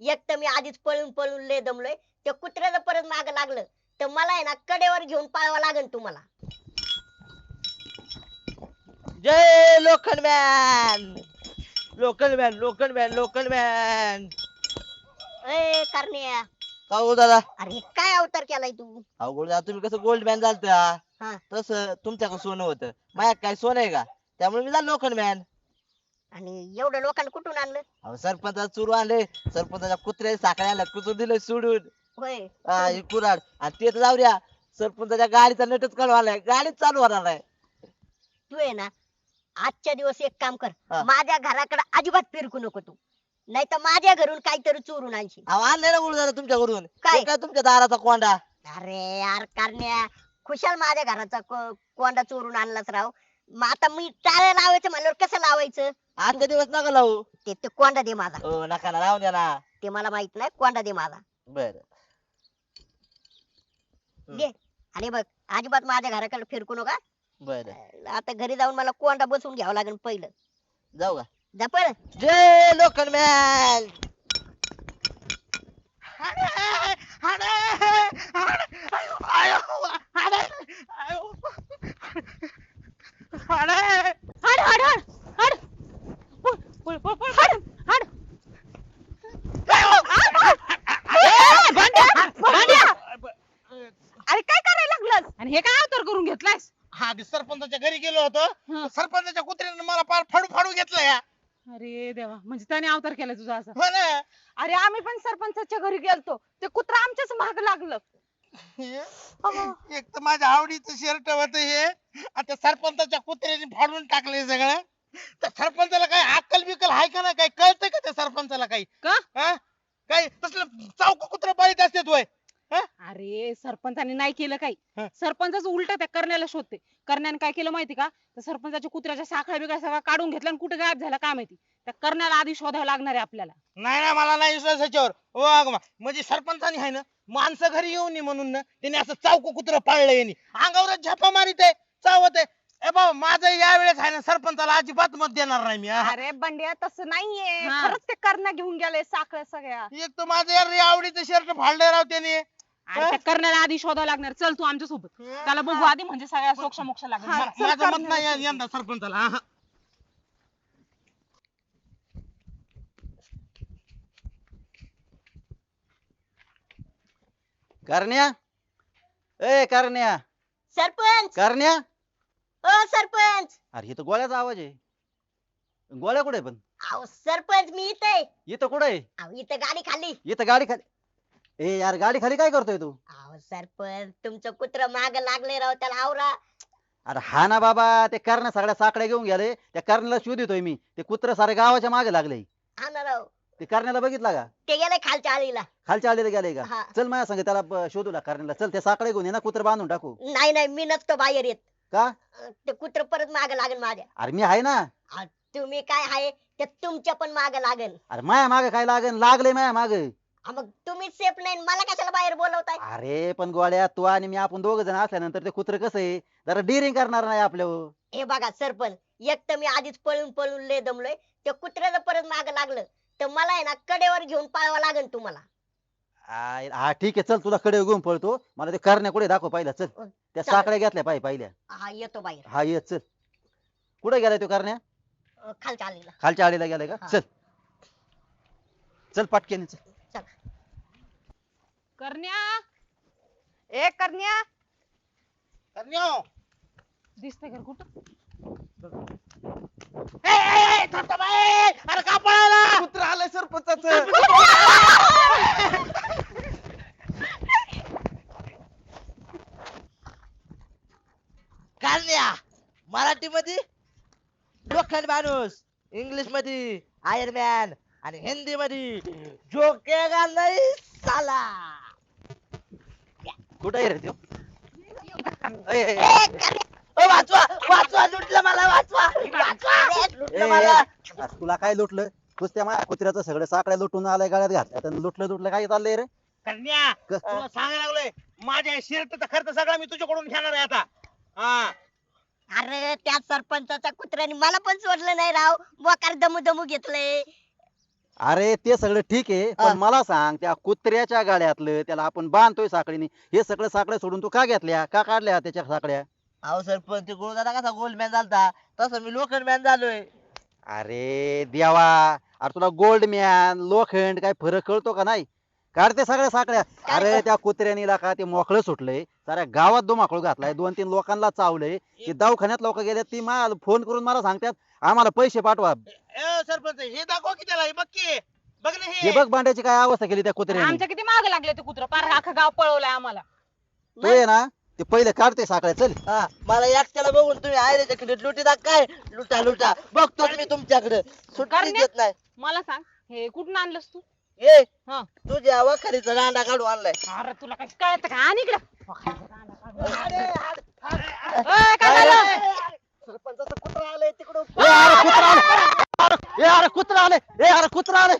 एक तर मी आधीच पळून पळून लय दमलोय. त्या कुत्र्याचं परत माग लागलं. तर मला आहे ना कडेवर घेऊन पळावं लागेल तुम्हाला. जय लोखंड man local man local man local man ए करण्या. का हो दादा? अरे काय अवतार केलाय तू? अवघड जा तुम्ही कसं गोल्ड मॅन झालता. हा. तसं तुमच्याकडे सोनं होतं. माझ्या काय सोनं आहे का? त्यामुळे मी झालो लोखंड मॅन आणि एवढं लोकांना कुठून आणलं? अहो सरपंचाचा चुरू आणले सरपंचाच्या कुत्र्या साखळ्या आणल्या कुचून दिलं सोडून. होय. हा, हे कुऱ्हाड. आणि ते तर जाऊ द्या. सरपंचाच्या गाडीचा नटच काढू आलाय गाडीच चालू होणार आहे तू आहे ना. आजच्या दिवस एक काम कर. हा. माझ्या घराकडे अजिबात फिरकू नको तू. नाही तर माझ्या घरून काहीतरी चोरून आणशील. अहो आणलंय ना गुरु दादा तुमच्याकडून काय? हे काय तुमच्या दाराचा कोंडा. अरे यार करण्या. खुशाल माझ्या घराचा को- कोंडा चोरून आणलाच राव. मग आता मी टाळ्या लावायचं म्हणल्यावर कसं लावायचं? आजच्या दिवस नका लावू? ते ते कोंडा दे माझा. हो नका ना लावून द्या ना. ते मला माहीत नाही कोंडा दे माझा. बर. दे. आणि बघ अजिबात माझ्या घराकडे फिरकू नका. बर. आता घरी जाऊन मला कोंडा बसून घ्यावं लागेल पहिलं. जाऊ का? जा पळ. जय लोखंड मॅन! हे काय अवतार करून घेतलायस? हा ते सरपंचाच्या घरी गेलो होतो. हं. तर सरपंचाच्या कुत्र्याने मला पार फाडू फाडू घेतलं या. अरे देवा म्हणजे त्याने अवतार केला तुझा असा. हो ना. अरे आम्ही पण सरपंचाच्या घरी गेलतो. ते कुत्रा आमच्याच माग लागलं. एक तर माझ्या आवडीचं शर्ट होत हे. आता सरपंचाच्या कुत्र्याने फाडून टाकलंय सगळं. त्या सरपंचाला काय अक्कल बिकल आहे का ना काही कळतंय का त्या सरपंचाला काही? का? हा? काही? तसलं चौक कुत्र पाळीत असते तोय अरे सरपंचाने नाही केलं काही. सरपंचाच उलट त्या करण्याला शोधते. करण्याने काय केलं माहिती का? त्या सरपंचाच्या कुत्र्याच्या साखळ्या बिगळ्या सगळ्या काढून घेतल्या आणि कुठे गायब झाला काय माहिती? त्या करण्याला आधी शोधावं लागणार आहे आपल्याला. नाही ना मला नाही विश्वास याच्यावर. ओ अगं म्हणजे सरपंचाने आहे ना माणसं घरी येऊ नये म्हणून ना त्याने असं चावक कुत्र पाळलं यांनी. अंगावर झापा मारित आहे चावत आहे. ए बाबा माझं या वेळेस आहे ना सरपंचाला अजिबात मत देणार नाही मी हा. अरे बंड्या तसं नाहीये. हा. खरंच ते करणं घेऊन गेले साखळ्या सगळ्या. एक तर माझं यार रे आवडीचं शर्ट फाडलं राव त्याने. आणि त्या करण्याला आधी शोधावं लागणार. चल तू आमच्यासोबत त्याला बघू आधी म्हणजे सगळ्या सोक्ष मोक्ष हा. नाही या- यंदा सरपंचाला हा, हा. करण्या? ए करण्या. सरपंच! करण्या? ओ सरपंच! अरे इथं गोळ्याचा आवाज आहे. गोळ्या कुठे पण? अहो सरपंच मी इथे आहे. इथं कुठे आहे? अहो इथं गाडी खाली. इथं गाडी खाली. ए यार गाडी खाली काय करतोय तू? अहो सरपंच तुमचं कुत्र माग लागले राव त्याला आवरा. अरे हा ना बाबा ते कर्ण सगळ्या साकड्या घेऊन गेले. त्या कर्णाला शोध येतोय मी. ते कुत्र सारे गावाच्या मागे लागले. हा ना राव. ते करण्याला बघितला का? ते गेले खालच्या आळीला. खालच्या आलेले गेले का? हा. चल माझ्या सांग त्याला ब- शोधूला करण्याला. चल त्या साकड्या घेऊन ये ना कुत्र बांधून टाकू. नाही नाही मी नसतो बाहेर येत. का? अं, ते कुत्र परत माग लागेल माझ्या. अरे मी आहे ना. अहो, तुम्ही काय आहे ते तुमच्या पण माग लागेल. अरे माया मागे काय लागन लागले माया मागे. हा, मग तुम्ही सेफ नाही मला कशाला बाहेर बोलवताय? अरे पण गोळ्या तू आणि मी आपण दोघ जण असल्यानंतर ते कुत्र कसं आहे? जरा डिरिंग करणार नाही आपल्यावर हे बघा सरपंच एक तर मी आधीच पळून पळून लय दमलोय. त्या कुत्र्याचं परत माग लागलं तर मला आहे ना कडेवर घेऊन पळावं लागेल तुम्हाला. आय- हा ठीक आहे चल तुला कडे घेऊन पळतो. मला ते करण्या कुठे दाखव पहिला चल. त्या चालेल. साकड्या घेतल्या पाहिजे पहिल्या. हा येतो बाहेर. हा ये चल. कुठे गेलाय तो करण्या? अं, खालच्या आळीला खालच्या आळीला गेलाय का? हा. चल. चल पटकेने चल चला. करण्या? ए करण्या? करण्यो. दिसतंय का कुठं? ए, ए, ए, धबधबा, ए, अरे का पळाला कुत्र आलंय सरपंचाचं. काढल्या मराठी मध्ये लोखंड माणूस इंग्लिशमध्ये आयर्न मॅन आणि हिंदी मध्ये झोकेगा नाही साला. कुठे आहे रे त्यो? ए, ए, ओ, वाचवा वाचवा लुटलं मला वाचवा वाचवा लुटलं ए, मला. अरे तुला काय लुटलं? तूच त्या माझ्या कुत्र्याचं सगळं साकड्या लुटून आलाय गळ्यात घातल्या. तर लुटलं लुटलं काय चाललंय रे? करण्या क- तुला सांगायला लागलोय माझ्या शर्टचा खर्च सगळा मी तुझ्याकडून घेणार आहे आता. हा. अरे त्या सरपंचाच्या कुत्र्याने मला पण सोडलं नाही राव. मोकार दमू दमू घेतलंय. अरे ते सगळं ठीक आहे हा. पण मला सांग त्या कुत्र्याच्या गाड्यातलं त्याला आपण बांधतोय साखळीने हे सगळं साखळ्या सोडून तू का घेतल्या? का काढल्या त्याच्या साखळ्या? अहो सरपंच ते गुरुदादा कसा गोल्ड मॅन झालता. तसं मी लोखंड मॅन झालोय. अरे देवा. अरे तुला गोल्ड मॅन लोखंड काय फरक कळतो का नाही? काढते सगळ्या साखळ्या. अरे त्या कुत्र्यानी का ते मोकळं सुटलंय. साऱ्या गावात दोमाकळ घातलाय. दोन तीन लोकांना चावलंय. ते दवाखान्यात लोक गेले ती मला फोन करून मला सांगतात आम्हाला पैसे पाठवा. ए सरपंच हे दाखव की त्याला हे बघ की. बघ ना हे. हे बघ बांड्याची काय अवस्था केली त्या कुत्र्याने. आमच्या किती मागे लागले ते कुत्र. पार अख्खा गाव पळवलंय आम्हाला. तो आहे ना ते पहिले काढते साखळ्या चल. हा मला एकट्याला बघून तुम्ही आयऱ्याच्या कडे लुटीदा काय? लुटा लुटा. बघतो मी तुमच्याकडे. सुट्टी? देत नाही. मला सांग हे कुठून आणलंस तू? ये हा. तुझ्या वाखारीचा दांडा काढून आणलाय. अरे तुला काही कळत का? आणि इकडं. अरे, ए, काय झालं? सरपंचाचं कुत्रा आलंय तिकडून. ए अरे कुत्रा आले ए अरे कुत्रा आले ए अरे कुत्रा आले.